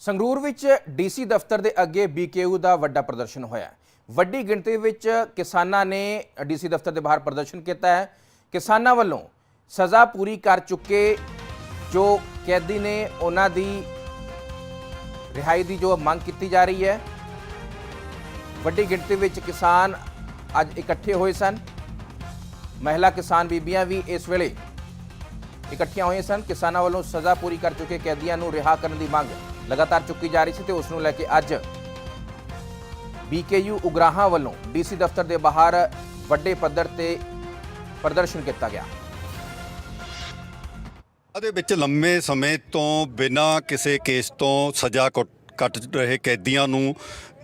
ਸੰਗਰੂਰ ਵਿੱਚ ਡੀਸੀ ਦਫ਼ਤਰ ਦੇ ਅੱਗੇ ਬੀਕੇਯੂ ਦਾ ਵੱਡਾ ਪ੍ਰਦਰਸ਼ਨ ਹੋਇਆ ਵੱਡੀ ਗਿਣਤੀ ਵਿੱਚ ਕਿਸਾਨਾਂ ਨੇ ਡੀਸੀ ਦਫ਼ਤਰ ਦੇ ਬਾਹਰ ਪ੍ਰਦਰਸ਼ਨ ਕੀਤਾ ਹੈ। ਕਿਸਾਨਾਂ ਵੱਲੋਂ ਸਜ਼ਾ ਪੂਰੀ ਕਰ ਚੁੱਕੇ ਜੋ ਕੈਦੀ ਨੇ ਉਹਨਾਂ ਦੀ ਰਿਹਾਈ ਦੀ ਜੋ ਮੰਗ ਕੀਤੀ ਜਾ ਰਹੀ ਹੈ। ਵੱਡੀ ਗਿਣਤੀ ਵਿੱਚ ਕਿਸਾਨ ਅੱਜ ਇਕੱਠੇ ਹੋਏ ਸਨ। ਮਹਿਲਾ ਕਿਸਾਨ ਬੀਬੀਆਂ ਵੀ ਇਸ ਵੇਲੇ ਇਕੱਠੀਆਂ ਹੋਈਆਂ ਸਨ। ਕਿਸਾਨਾਂ ਵੱਲੋਂ ਸਜ਼ਾ ਪੂਰੀ ਕਰ ਚੁੱਕੇ ਕੈਦੀਆਂ ਨੂੰ ਰਿਹਾ ਕਰਨ ਦੀ ਮੰਗ ਲਗਾਤਾਰ ਚੁੱਕੀ ਜਾ ਰਹੀ ਸੀ ਤੇ ਉਸ ਨੂੰ ਲੈ ਕੇ ਅੱਜ ਬੀਕੇਯੂ ਉਗਰਾਹਾਂ ਵੱਲੋਂ ਡੀਸੀ ਦਫ਼ਤਰ ਦੇ ਬਾਹਰ ਵੱਡੇ ਪੱਧਰ ਤੇ ਪ੍ਰਦਰਸ਼ਨ ਕੀਤਾ ਗਿਆ। ਦੇ ਵਿੱਚ ਲੰਮੇ ਸਮੇਂ ਤੋਂ ਬਿਨਾਂ ਕਿਸੇ ਕੇਸ ਤੋਂ ਸਜ਼ਾ ਕੁੱਟ- ਕੱਟ ਰਹੇ ਕੈਦੀਆਂ ਨੂੰ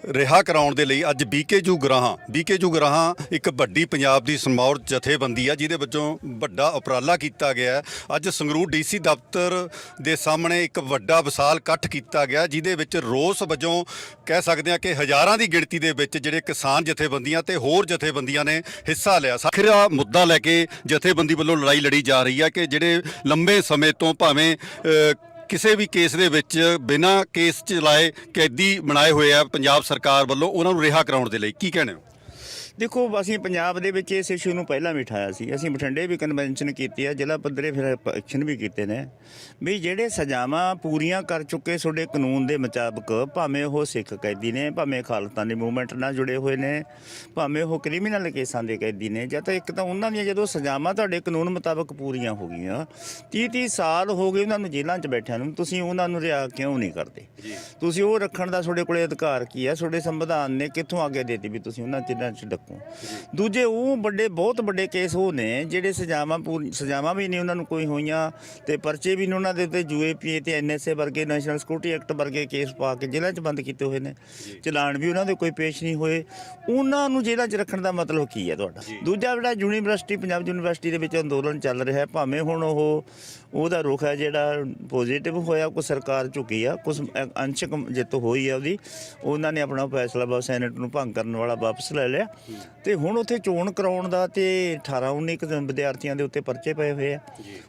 ਰਿਹਾ ਕਰਾਉਣ ਦੇ ਲਈ ਅੱਜ ਬੀਕੇਜੂ ਗਰਾਹਾਂ ਬੀਕੇਜੂ ਗਰਾਹਾਂ ਇੱਕ ਵੱਡੀ ਪੰਜਾਬ ਦੀ ਸਮੌਰ ਜਥੇਬੰਦੀ ਆ, ਜਿਹਦੇ ਵਿੱਚੋਂ ਵੱਡਾ ਉਪਰਾਲਾ ਕੀਤਾ ਗਿਆ ਅੱਜ ਸੰਗਰੂਰ ਡੀਸੀ ਦਫ਼ਤਰ ਦੇ ਸਾਹਮਣੇ ਇੱਕ ਵੱਡਾ ਵਿਸ਼ਾਲ ਇਕੱਠ ਕੀਤਾ ਗਿਆ, ਜਿਹਦੇ ਵਿੱਚ ਰੋਸ ਵਜੋਂ ਕਹਿ ਸਕਦੇ ਆ ਕਿ ਹਜ਼ਾਰਾਂ ਦੀ ਗਿਣਤੀ ਦੇ ਵਿੱਚ ਜਿਹੜੇ ਕਿਸਾਨ ਜਥੇਬੰਦੀਆਂ ਤੇ ਹੋਰ ਜਥੇਬੰਦੀਆਂ ਨੇ ਹਿੱਸਾ ਲਿਆ। ਆਖਿਰ ਮੁੱਦਾ ਲੈ ਕੇ ਜਥੇਬੰਦੀ ਵੱਲੋਂ ਲੜਾਈ ਲੜੀ ਜਾ ਰਹੀ ਹੈ ਕਿ ਜਿਹੜੇ ਲੰਬੇ ਸਮੇਂ ਤੋਂ ਭਾਵੇਂ ਕਿਸੇ ਵੀ ਕੇਸ ਦੇ ਵਿੱਚ ਬਿਨਾਂ ਕੇਸ ਚਲਾਏ ਕੈਦੀ ਬਣਾਏ ਹੋਏ ਆ ਪੰਜਾਬ ਸਰਕਾਰ ਵੱਲੋਂ, ਉਹਨਾਂ ਨੂੰ ਰਿਹਾ ਕਰਾਉਣ ਦੇ ਲਈ। ਕੀ ਕਹਿਣੇ ਹੋ? ਦੇਖੋ ਅਸੀਂ ਪੰਜਾਬ ਦੇ ਵਿੱਚ ਇਸ ਇਸ਼ੂ ਨੂੰ ਪਹਿਲਾਂ ਵੀ ਉਠਾਇਆ ਸੀ। ਅਸੀਂ ਬਠਿੰਡੇ ਵੀ ਕਨਵੈਨਸ਼ਨ ਕੀਤੀ ਆ ਜ਼ਿਲ੍ਹਾ ਪੱਧਰੇ ਫਿਰ ਐਕਸ਼ਨ ਵੀ ਕੀਤੇ ਨੇ। ਵੀ ਜਿਹੜੇ ਸਜ਼ਾਵਾਂ ਪੂਰੀਆਂ ਕਰ ਚੁੱਕੇ ਤੁਹਾਡੇ ਕਾਨੂੰਨ ਦੇ ਮੁਤਾਬਕ ਭਾਵੇਂ ਉਹ ਸਿੱਖ ਕੈਦੀ ਨੇ ਭਾਵੇਂ ਖਾਲਸਤਾਨੀ ਮੂਵਮੈਂਟ ਨਾਲ ਜੁੜੇ ਹੋਏ ਨੇ ਭਾਵੇਂ ਉਹ ਕ੍ਰਿਮੀਨਲ ਕੇਸਾਂ ਦੇ ਕੈਦੀ ਨੇ ਜਾਂ ਤਾਂ ਇੱਕ ਤਾਂ ਉਹਨਾਂ ਦੀਆਂ ਜਦੋਂ ਸਜ਼ਾਵਾਂ ਤੁਹਾਡੇ ਕਾਨੂੰਨ ਮੁਤਾਬਕ ਪੂਰੀਆਂ ਹੋ ਗਈਆਂ 30 30 ਸਾਲ ਹੋ ਗਏ ਉਹਨਾਂ ਨੂੰ ਜੇਲ੍ਹਾਂ 'ਚ ਬੈਠਿਆਂ ਨੂੰ ਤੁਸੀਂ ਉਹਨਾਂ ਨੂੰ ਰਿਹਾ ਕਿਉਂ ਨਹੀਂ ਕਰਦੇ? ਤੁਸੀਂ ਉਹ ਰੱਖਣ ਦਾ ਤੁਹਾਡੇ ਕੋਲੇ ਅਧਿਕਾਰ ਕੀ ਹੈ ਤੁਹਾਡੇ ਸੰਵਿਧਾਨ ਨੇ ਕਿੱਥੋਂ ਆਗੇ ਦਿੱਤੀ ਵੀ ਤੁਸੀਂ ਉਹਨਾਂ ਚਿੰਨਾਂ 'ਚ ਡੱਕੋ ਦੂਜੇ ਉਹ ਵੱਡੇ ਬਹੁਤ ਵੱਡੇ ਕੇਸ ਉਹ ਨੇ ਜਿਹੜੇ ਸਜ਼ਾਵਾਂ ਪੂਰੀ ਸਜ਼ਾਵਾਂ ਵੀ ਨਹੀਂ ਉਹਨਾਂ ਨੂੰ ਕੋਈ ਹੋਈਆਂ ਤੇ ਪਰਚੇ ਵੀ ਨੇ ਉਹਨਾਂ ਦੇ ਉੱਤੇ ਯੂਏਪੀਏ ਤੇ ਐਨਐਸਏ ਵਰਗੇ ਨੈਸ਼ਨਲ ਸਿਕਿਉਰਿਟੀ ਐਕਟ ਵਰਗੇ ਕੇਸ ਪਾ ਕੇ ਜੇਲ੍ਹਾਂ 'ਚ ਬੰਦ ਕੀਤੇ ਹੋਏ ਨੇ। ਚਲਾਨ ਵੀ ਉਹਨਾਂ ਦੇ ਕੋਈ ਪੇਸ਼ ਨਹੀਂ ਹੋਏ। ਉਹਨਾਂ ਨੂੰ ਜੇਲ੍ਹਾਂ 'ਚ ਰੱਖਣ ਦਾ ਮਤਲਬ ਕੀ ਹੈ ਤੁਹਾਡਾ? ਦੂਜਾ ਜਿਹੜਾ ਯੂਨੀਵਰਸਿਟੀ ਪੰਜਾਬ ਯੂਨੀਵਰਸਿਟੀ ਦੇ ਵਿੱਚ ਅੰਦੋਲਨ ਚੱਲ ਰਿਹਾ ਹੈ ਭਾਵੇਂ ਹੁਣ ਉਹ ਉਹਦਾ ਰੁਖ ਹੈ ਜਿਹੜਾ ਪੋਜ਼ਿਟਿਵ ਹੋਇਆ ਕੋਈ ਸਰਕਾਰ ਝੁਕੀ ਆ ਕੁਝ ਅੰਸ਼ਕ ਜਿੱਤ ਹੋਈ ਆ ਉਹਦੀ। ਉਹਨਾਂ ਨੇ ਆਪਣਾ ਫੈਸਲਾ ਬਸ ਸੈਨੇਟ ਨੂੰ ਭੰਗ ਕਰਨ ਵਾਲਾ ਵਾਪਸ ਲੈ ਲਿਆ। ਤੇ ਹੁਣ ਉੱਥੇ ਚੋਣ ਕਰਾਉਣ ਦਾ ਤੇ 18 19 ਕੁ ਵਿਦਿਆਰਥੀਆਂ ਦੇ ਉੱਤੇ ਪਰਚੇ ਪਏ ਹੋਏ ਆ।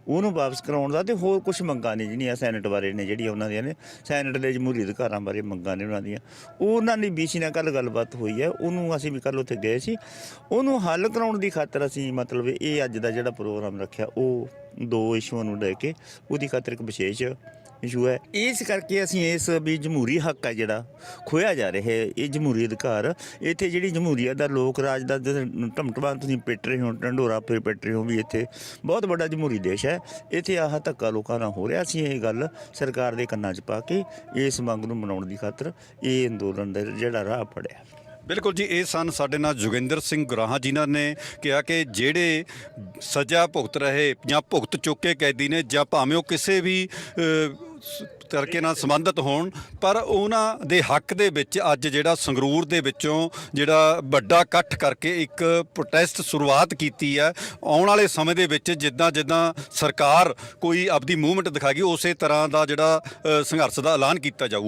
ਉਹਨੂੰ ਵਾਪਸ ਕਰਾਉਣ ਦਾ ਤੇ ਹੋਰ ਕੁਝ ਮੰਗਾਂ ਨੇ ਜਿਹੜੀਆਂ ਸੈਨੇਟ ਬਾਰੇ ਨੇ ਜਿਹੜੀਆਂ ਉਹਨਾਂ ਦੀਆਂ ਨੇ। ਸੈਨੇਟ ਦੇ ਜਮਹੂਰੀ ਅਧਿਕਾਰਾਂ ਬਾਰੇ ਮੰਗਾਂ ਨੇ ਉਹਨਾਂ ਦੀਆਂ। ਉਹਨਾਂ ਦੀ ਬੀਸੀ ਨਾਲ ਕੱਲ ਗੱਲਬਾਤ ਹੋਈ ਹੈ। ਉਹਨੂੰ ਅਸੀਂ ਵੀ ਕੱਲ ਉੱਥੇ ਗਏ ਸੀ। ਉਹਨੂੰ ਹੱਲ ਕਰਾਉਣ ਦੀ ਖਾਤਰ ਅਸੀਂ ਮਤਲਬ ਇਹ ਅੱਜ ਦਾ ਜਿਹੜਾ ਪ੍ਰੋਗਰਾਮ ਰੱਖਿਆ ਉਹ ਦੋ ਇਸ਼ੂਆਂ ਨੂੰ ਲੈ ਕੇ ਉਹਦੀ ਖਾਤਰ ਇੱਕ ਵਿਸ਼ੇਸ਼ ਇਸ਼ੂ ਹੈ। ਇਸ ਕਰਕੇ ਅਸੀਂ ਇਸ ਵੀ ਜਮਹੂਰੀ ਹੱਕ ਹੈ ਜਿਹੜਾ ਖੋਇਆ ਜਾ ਰਿਹਾ ਹੈ, ਇਹ ਜਮਹੂਰੀ ਅਧਿਕਾਰ। ਇੱਥੇ ਜਿਹੜੀ ਜਮਹੂਰੀਅਤ ਦਾ ਲੋਕ ਰਾਜ ਦਾ ਟਮਟਮਾ ਤੁਸੀਂ ਪਿੱਟ ਰਹੇ ਹੋ, ਢੰਡੋਰਾ ਫਿਰ ਪਿੱਟ ਰਹੇ ਹੋ ਵੀ ਇੱਥੇ। ਬਹੁਤ ਵੱਡਾ ਜਮਹੂਰੀ ਦੇਸ਼ ਹੈ। ਇੱਥੇ ਆਹ ਧੱਕਾ ਲੋਕਾਂ ਨਾਲ ਹੋ ਰਿਹਾ ਸੀ ਇਹ ਗੱਲ ਸਰਕਾਰ ਦੇ ਕੰਨਾਂ 'ਚ ਪਾ ਕੇ ਇਸ ਮੰਗ ਨੂੰ ਮਨਾਉਣ ਦੀ ਖਾਤਰ ਇਹ ਅੰਦੋਲਨ ਦਾ ਜਿਹੜਾ ਰਾਹ ਫੜਿਆ। ਬਿਲਕੁਲ ਜੀ, ਇਹ ਸਨ ਸਾਡੇ ਨਾਲ ਜੋਗਿੰਦਰ ਸਿੰਘ ਗੁਰਾਹਾਂ ਜਿਨ੍ਹਾਂ ਨੇ ਕਿਹਾ ਕਿ ਜਿਹੜੇ ਸਜ਼ਾ ਭੁਗਤ ਰਹੇ ਜਾਂ ਭੁਗਤ ਚੁੱਕੇ ਕੈਦੀ ਨੇ ਜਾਂ ਭਾਵੇਂ ਉਹ ਕਿਸੇ ਵੀ ਅ, ਸ- ਤਰਕੇ ਨਾਲ ਸੰਬੰਧਿਤ ਹੋਣ ਪਰ ਉਹਨਾਂ ਦੇ ਹੱਕ ਦੇ ਵਿੱਚ ਅੱਜ ਜਿਹੜਾ ਸੰਗਰੂਰ ਦੇ ਵਿੱਚੋਂ ਜਿਹੜਾ ਵੱਡਾ ਇਕੱਠ ਕਰਕੇ ਇੱਕ ਪ੍ਰੋਟੈਸਟ ਸ਼ੁਰੂਆਤ ਕੀਤੀ ਹੈ ਆਉਣ ਵਾਲੇ ਸਮੇਂ ਦੇ ਵਿੱਚ ਜਿੱਦਾਂ ਜਿੱਦਾਂ ਸਰਕਾਰ ਕੋਈ ਆਪਦੀ ਮੂਵਮੈਂਟ ਦਿਖਾਗੀ ਉਸੇ ਤਰ੍ਹਾਂ ਦਾ ਜਿਹੜਾ ਸੰਘਰਸ਼ ਦਾ ਐਲਾਨ ਕੀਤਾ ਜਾਊ।